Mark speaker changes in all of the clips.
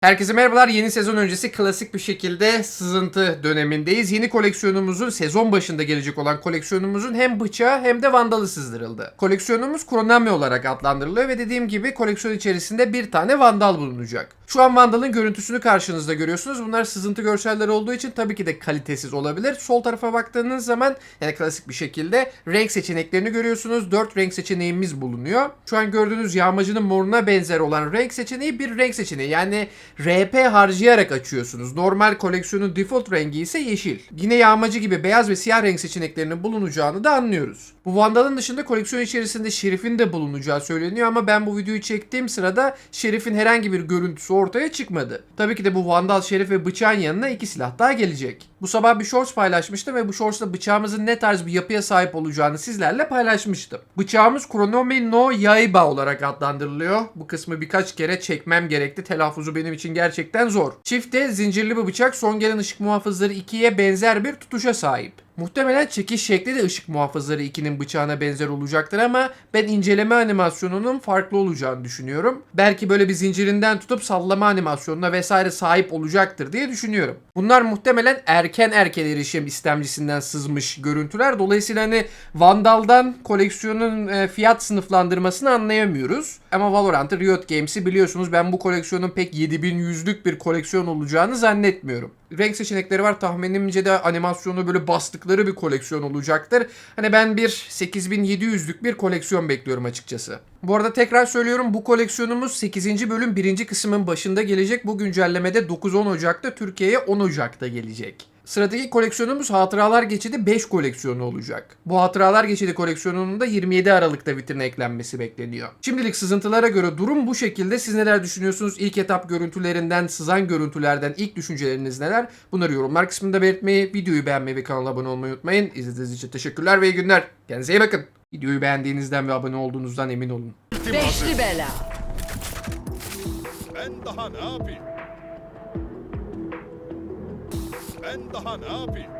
Speaker 1: Herkese merhabalar. Yeni sezon öncesi klasik bir şekilde sızıntı dönemindeyiz. Yeni koleksiyonumuzun sezon başında gelecek olan koleksiyonumuzun hem bıçağı hem de vandalı sızdırıldı. Koleksiyonumuz Kronami olarak adlandırılıyor ve dediğim gibi koleksiyon içerisinde bir tane vandal bulunacak. Şu an vandalın görüntüsünü karşınızda görüyorsunuz. Bunlar sızıntı görselleri olduğu için tabii ki de kalitesiz olabilir. Sol tarafa baktığınız zaman yani klasik bir şekilde renk seçeneklerini görüyorsunuz. 4 renk seçeneğimiz bulunuyor. Şu an gördüğünüz yağmacının moruna benzer olan renk seçeneği bir renk seçeneği. Yani RP harcayarak açıyorsunuz. Normal koleksiyonun default rengi ise yeşil. Yine yağmacı gibi beyaz ve siyah renk seçeneklerinin bulunacağını da anlıyoruz. Bu Vandal'ın dışında koleksiyon içerisinde Şerif'in de bulunacağı söyleniyor ama ben bu videoyu çektiğim sırada Şerif'in herhangi bir görüntüsü ortaya çıkmadı. Tabii ki de bu Vandal, Şerif ve bıçağın yanına iki silah daha gelecek. Bu sabah bir shorts paylaşmıştım ve bu shorts'ta bıçağımızın ne tarz bir yapıya sahip olacağını sizlerle paylaşmıştım. Bıçağımız Chronomi no Yaiba olarak adlandırılıyor. Bu kısmı birkaç kere çekmem gerekti. Telaffuzu benim için gerçekten zor. Çifte zincirli bir bıçak son gelen ışık muhafızları 2'ye benzer bir tutuşa sahip. Muhtemelen çekiş şekli de ışık muhafızları 2'nin bıçağına benzer olacaktır ama ben inceleme animasyonunun farklı olacağını düşünüyorum. Belki böyle bir zincirinden tutup sallama animasyonuna vesaire sahip olacaktır diye düşünüyorum. Bunlar muhtemelen erken erken erişim istemcisinden sızmış görüntüler. Dolayısıyla hani Vandal'dan koleksiyonun e, fiyat sınıflandırmasını anlayamıyoruz. Ama Valorant'ı Riot Games'i biliyorsunuz ben bu koleksiyonun pek 7100'lük bir koleksiyon olacağını zannetmiyorum. Renk seçenekleri var tahminimce de animasyonu böyle bastıkları bir koleksiyon olacaktır. Hani ben bir 8700'lük bir koleksiyon bekliyorum açıkçası. Bu arada tekrar söylüyorum bu koleksiyonumuz 8. bölüm 1. kısmın başında gelecek. Bu güncellemede 9-10 Ocak'ta Türkiye'ye 10 Ocak'ta gelecek. Sıradaki koleksiyonumuz Hatıralar Geçidi 5 koleksiyonu olacak. Bu Hatıralar Geçidi koleksiyonunun da 27 Aralık'ta vitrine eklenmesi bekleniyor. Şimdilik sızıntılara göre durum bu şekilde. Siz neler düşünüyorsunuz? İlk etap görüntülerinden, sızan görüntülerden ilk düşünceleriniz neler? Bunları yorumlar kısmında belirtmeyi, videoyu beğenmeyi ve kanala abone olmayı unutmayın. İzlediğiniz için teşekkürler ve iyi günler. Kendinize iyi bakın. Videoyu beğendiğinizden ve abone olduğunuzdan emin olun.
Speaker 2: Beşli bela.
Speaker 3: Ben daha ne yapayım? Ben daha ne yapayım?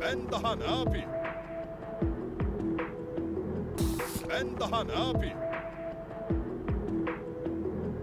Speaker 3: Ben daha ne yapayım? Ben daha ne yapayım?